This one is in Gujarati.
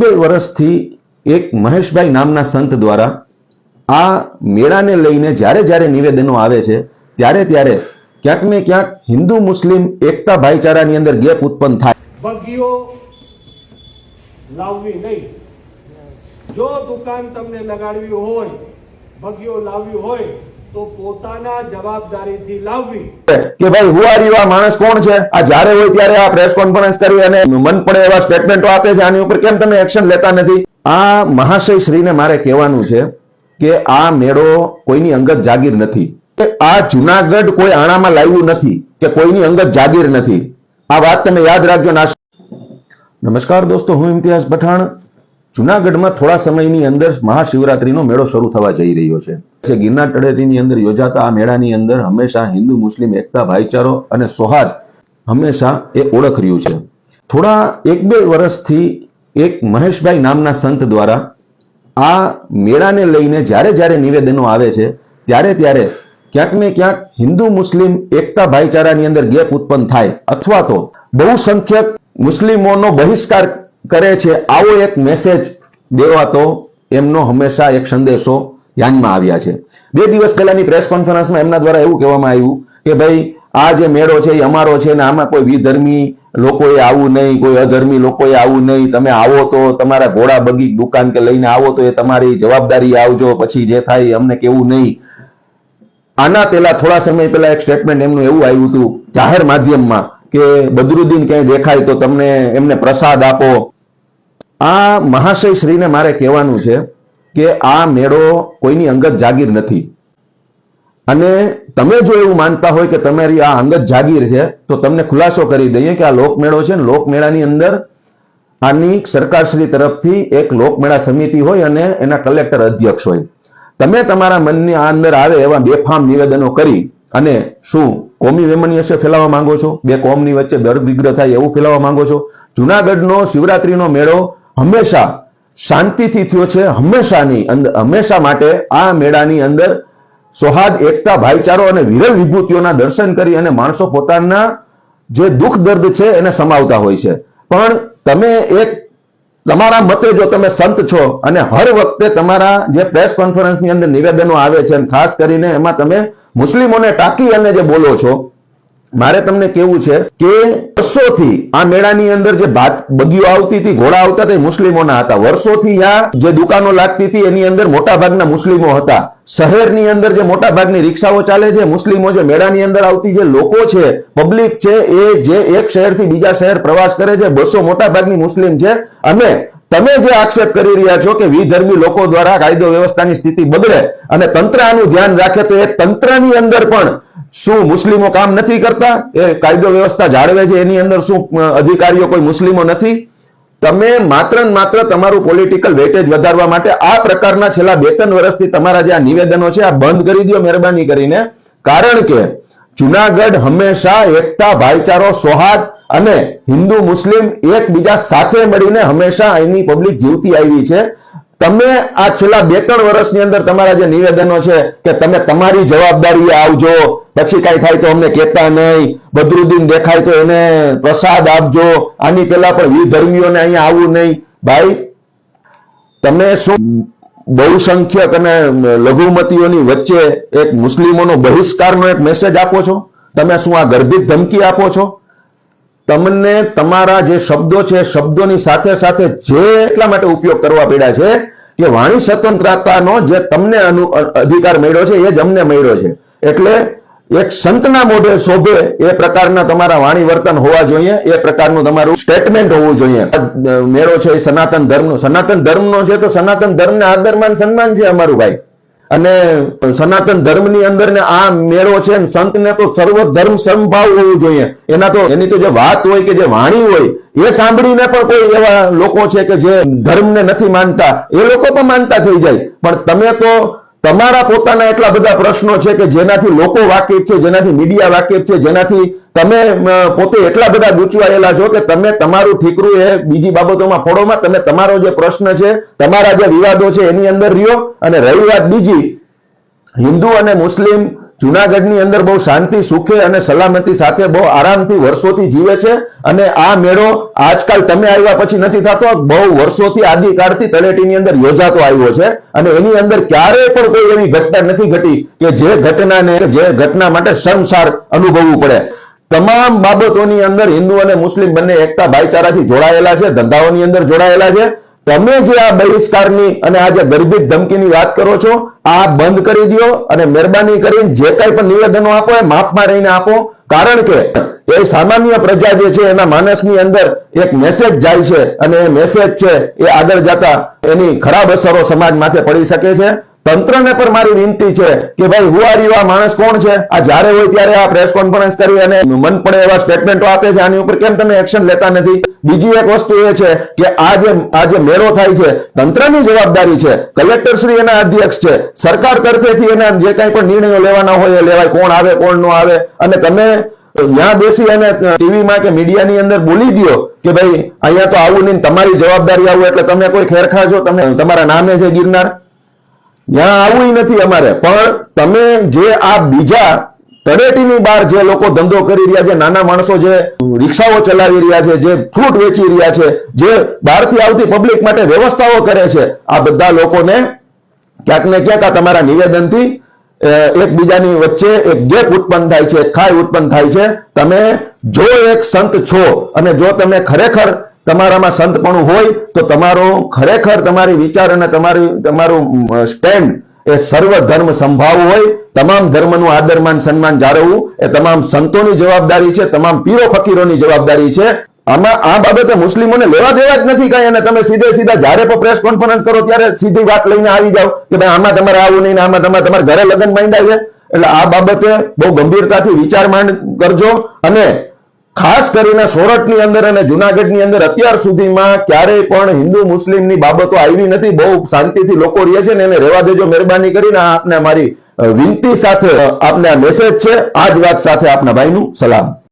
બે વર્ષથી એક મહેશભાઈ નામના સંત દ્વારા આ મેળાને લઈને જ્યારે જ્યારે નિવેદનો આવે છે, ત્યારે ત્યારે ક્યાંક ને ક્યાંક હિન્દુ મુસ્લિમ એકતા ભાઈચારાની અંદર ગેપ ઉત્પન્ન થાય. બગીઓ લાવવી નહીં. જો દુકાન તમને લગાડવી હોય બગીઓ લાવવી હોય તો પોતાના છે? નથી? કે આ મેળો કોઈની અંગત જાગીર નથી. આ જુનાગઢ કોઈ આણામાં લાવ્યું નથી કે કોઈની અંગત જાગીર નથી. આ વાત તમે યાદ રાખજો. ના નમસ્કાર દોસ્તો, હું ઇમ્તિયાઝ પઠાણ. જુનાગઢમાં થોડા સમયની અંદર મહાશિવરાત્રીનો મેળો શરૂ થવા જઈ રહ્યો છે. ગિરનાર તળેટીની અંદર યોજાતા આ મેળાની અંદર હંમેશા હિન્દુ, મુસ્લિમ, એકતા, ભાઈચારો અને સૌહાર્દ હંમેશા એ ઓળખ રહ્યું છે. થોડા એક બે વર્ષથી એક મહેશભાઈ નામના સંત દ્વારા આ મેળાને લઈને જ્યારે જ્યારે નિવેદનો આવે છે, ત્યારે ત્યારે ક્યાંક ને ક્યાંક હિન્દુ, મુસ્લિમ, એકતા, ભાઈચારાની અંદર ગેપ ઉત્પન્ન થાય. અથવા તો બહુસંખ્યક મુસ્લિમોનો બહિષ્કાર કરે છે. આવો એક મેસેજ દેવાતો એમનો હંમેશા એક સંદેશો ધ્યાનમાં આવ્યા છે. બે દિવસ પહેલાની પ્રેસ કોન્ફરન્સમાં એમના દ્વારા એવું કહેવામાં આવ્યું કે ભાઈ, આ જે મેળો છે એ અમારો છે ને આમાં કોઈ વિધર્મી લોકોએ આવું નહીં, કોઈ અધર્મી લોકોએ આવું નહીં. તમે આવો તો તમારા ઘોડા બગી દુકાન કે લઈને આવો તો એ તમારી જવાબદારી આવજો, પછી જે થાય અમને કેવું નહીં. આના પહેલા થોડા સમય પહેલા એક સ્ટેટમેન્ટ એમનું એવું આવ્યું હતું જાહેર માધ્યમમાં કે, બદરુદ્દીન ક્યાંય દેખાય તો તમને એમને પ્રસાદ આપો. આ મહાશય મારે કહેવાનું છે કે આ મેળો કોઈની અંગત જાગીર નથી. અને તમે જો એવું માનતા હોય કે તમારી આ અંગત જાગીર છે, તો તમને ખુલાસો કરી દઈએ કે આ લોકમેળો છે ને લોકમેળાની અંદર આની સરકારશ્રી તરફથી એક લોકમેળા સમિતિ હોય અને એના કલેક્ટર અધ્યક્ષ હોય. તમે તમારા મનની આ અંદર આવે એવા બેફામ નિવેદનો કરી અને શું કોમી વેમનીયસે ફેલાવવા માંગો છો? બે કોમની વચ્ચે દર વિગ્રહ થાય એવું ફેલાવવા માંગો છો? જુનાગઢનો શિવરાત્રીનો મેળો હંમેશા શાંતિથી થયો છે. હંમેશાની અંદર હંમેશા માટે આ મેળાની અંદર સોહાદ એકતા, ભાઈચારો અને વિરલ વિભૂતિઓના દર્શન કરી અને માણસો પોતાના જે દુઃખ દર્દ છે એને સમાવતા હોય છે. પણ તમે એક, તમારા મતે જો તમે સંત છો અને હર વખતે તમારા જે પ્રેસ કોન્ફરન્સની અંદર નિવેદનો આવે છે અને ખાસ કરીને એમાં તમે મુસ્લિમોને ટાંકી અને જે બોલો છો મારે તમને કેવું છે કે વર્ષોથી આ મેળાની અંદર જે ભાત બગીઓ આવતી હતી, ઘોડા આવતા હતા મુસ્લિમોના હતા. વર્ષોથી આ જે દુકાનો લાગતી હતી, એની અંદર મોટા ભાગના મુસ્લિમો હતા. શહેરની અંદર જે મોટા રિક્ષાઓ ચાલે છે, મુસ્લિમો જે મેળાની અંદર આવતી જે લોકો છે, પબ્લિક છે, એ જે એક શહેરથી બીજા શહેર પ્રવાસ કરે છે, બસો મોટા ભાગની મુસ્લિમ છે. અને તમે જે આક્ષેપ કરી રહ્યા છો કે વિધર્મી લોકો દ્વારા કાયદો વ્યવસ્થાની સ્થિતિ બગડે, અને તંત્ર આનું ધ્યાન રાખે, તો એ તંત્રની અંદર પણ શું મુસ્લિમો કામ નથી કરતા? એ કાયદો વ્યવસ્થા જાળવે છે, એની અંદર શું અધિકારીઓ કોઈ મુસ્લિમો નથી? તમે માત્ર માત્ર તમારું પોલિટિકલ વેટેજ વધારવા માટે આ પ્રકારના છેલ્લા બે ત્રણ વર્ષથી તમારા જે આ નિવેદનો છે, આ બંધ કરી દો મહેરબાની કરીને. કારણ કે જુનાગઢ હંમેશા એકતા, ભાઈચારો સૌહાર્દ અને હિન્દુ મુસ્લિમ એકબીજા સાથે મળીને હંમેશા અહીંની પબ્લિક જીવતી આવી છે. તમે આ છેલ્લા બે ત્રણ વર્ષની અંદર તમારા જે નિવેદનો છે કે તમે તમારી જવાબદારી આવજો, પછી કઈ થાય તો અમને કહેતા નહીં, બદરુદ્દીન દેખાય તો એને પ્રસાદ આપજો, આની પહેલા પણ વિધર્મીઓને અહીંયા આવવું નહીં. ભાઈ, તમે શું બહુસંખ્યક અને લઘુમતીઓની વચ્ચે એક મુસ્લિમોનો બહિષ્કારનો એક મેસેજ આપો છો? તમે શું આ ગર્ભિત ધમકી આપો છો? તમને તમારા જે શબ્દો છે, શબ્દોની સાથે સાથે જે એટલા માટે ઉપયોગ કરવા પડ્યા છે કે વાણી સ્વતંત્રતાનો જે તમને અધિકાર મળ્યો છે, એ જ અમને મળ્યો છે. એટલે એક સંતના મોઢે શોભે એ પ્રકારના તમારા વાણી વર્તન હોવા જોઈએ, એ પ્રકારનું તમારું સ્ટેટમેન્ટ હોવું જોઈએ. મેળો છે એ સનાતન ધર્મનો સનાતન ધર્મનો છે તો સનાતન ધર્મને આદરમાન, સન્માન છે અમારું ભાઈ. અને સનાતન ધર્મની અંદર ને આ મેળો છે ને સંતને તો સર્વ ધર્મ સમભાવ હોવું જોઈએ. એના તો એની તો જે વાત હોય કે જે વાણી હોય, એ સાંભળીને પણ કોઈ એવા લોકો છે કે જે ધર્મને નથી માનતા. એ લોકો પણ માનતા થઈ જાય. પણ તમે તો તમારા પોતાના એટલા બધા પ્રશ્નો છે કે જેનાથી લોકો વાકેફ છે, જેનાથી મીડિયા વાકેફ છે, જેનાથી તમે પોતે એટલા બધા ગૂંચવાયેલા છો કે તમે તમારું ઠીકરું એ બીજી બાબતોમાં ફોડોમાં, તમે તમારો જે પ્રશ્ન છે, તમારા જે વિવાદો છે, એની અંદર રહ્યો અને રહી વાત બીજી. હિન્દુ અને મુસ્લિમ જુનાગઢની અંદર બહુ શાંતિ, સુખે અને સલામતી સાથે બહુ આરામથી વર્ષોથી જીવે છે અને આ મેળો આજકાલ તમે આવ્યા પછી નથી થતો, બહુ વર્ષોથી આદિકાળથી તળેટીની અંદર યોજાતો આવ્યો છે અને એની અંદર ક્યારેય પણ કોઈ એવી ઘટના નથી ઘટી કે જે ઘટનાને, જે ઘટના માટે શર્મસાર અનુભવવું પડે. તમામ બાબતોની અંદર હિન્દુ અને મુસ્લિમ બંને એકતા ભાઈચારાથી જોડાયેલા છે, ધંધાઓની અંદર જોડાયેલા છે. તમે જે આ બહિષ્કારની અને આ જે ગર્ભિત ધમકીની વાત કરો છો, આ બંધ કરી દો અને મહેરબાની કરીને જે કઈ પણ નિવેદનો આપો એ માપમાં રહીને આપો. કારણ કે એ સામાન્ય પ્રજા જે છે, એના માનસની અંદર એક મેસેજ જાય છે અને એ મેસેજ છે, એ આગળ જતા એની ખરાબ અસરો સમાજ માથે પડી શકે છે. તંત્રને પણ મારી વિનંતી છે કે ભાઈ આ માણસ કોણ છે? આ જ્યારે હોય ત્યારે આ પ્રેસ કોન્ફરન્સ કરી અને મન પડે એવા સ્ટેટમેન્ટો આપે છે. આની ઉપર કેમ તમે એક્શન લેતા નથી? બીજી એક વસ્તુ એ છે કે આ જે આ જે મેળો થાય છે, તંત્રની જવાબદારી છે. કલેક્ટર શ્રી એના અધ્યક્ષ છે. સરકાર તરફેથી એના જે કાંઈ પણ નિર્ણયો લેવાના હોય એ લેવાય. કોણ આવે, કોણ ન આવે. અને તમે ત્યાં બેસી અને ટીવીમાં કે મીડિયાની અંદર બોલી દો કે ભાઈ, અહીંયા તો આવું નહીં, તમારી જવાબદારી આવું. એટલે તમે કોઈ ખેરખા છો તમે, તમારા નામે છે ગિરનાર. ત્યાં આવું નથી અમારે. પણ તમે જે આ બીજા તળેટીની બહાર જે લોકો ધંધો કરી રહ્યા છે, નાના માણસો જે રિક્ષાઓ ચલાવી રહ્યા છે, જે ફ્રૂટ વેચી રહ્યા છે, જે બહારથી આવતી પબ્લિક માટે વ્યવસ્થાઓ કરે છે, આ બધા લોકોને ક્યાંક ને ક્યાંક આ તમારા નિવેદનથી એકબીજાની વચ્ચે એક ગેપ ઉત્પન્ન થાય છે ખાઈ ઉત્પન્ન થાય છે. તમે જો એક સંત છો અને જો તમે ખરેખર તમારામાં સંતપણું હોય તો તમારો ખરેખર તમારી વિચાર અને તમારી, તમારું સ્ટેન્ડ એ સર્વ ધર્મ સંભાવ હોય. તમામ ધર્મનું આદરમાન સન્માન જાળવવું એ તમામ સંતોની જવાબદારી છે, તમામ પીરો ફકીરોની જવાબદારી છે. આમાં આ બાબતે મુસ્લિમોને લેવા દેવા જ નથી કાંઈ. અને તમે સીધે સીધા જ્યારે પણ પ્રેસ કોન્ફરન્સ કરો ત્યારે સીધી વાત લઈને આવી જાઓ કે ભાઈ આમાં તમારે આવું નહીં આમાં તમારે, તમારા ઘરે લગ્ન માંડ્યા છે. એટલે આ બાબતે બહુ ગંભીરતાથી વિચાર માંડ કરજો. અને ખાસ કરીને સોરઠની અંદર અને જુનાગઢની અંદર અત્યાર સુધીમાં ક્યારેય પણ હિન્દુ મુસ્લિમની બાબતો આવી નથી. બહુ શાંતિથી લોકો રહે છે ને એને રહેવા દેજો મહેરબાની કરીને આપને મારી અ, વિનંતી સાથે આપને આ મેસેજ છે. આ જ વાત સાથે આપના ભાઈનું સલામ.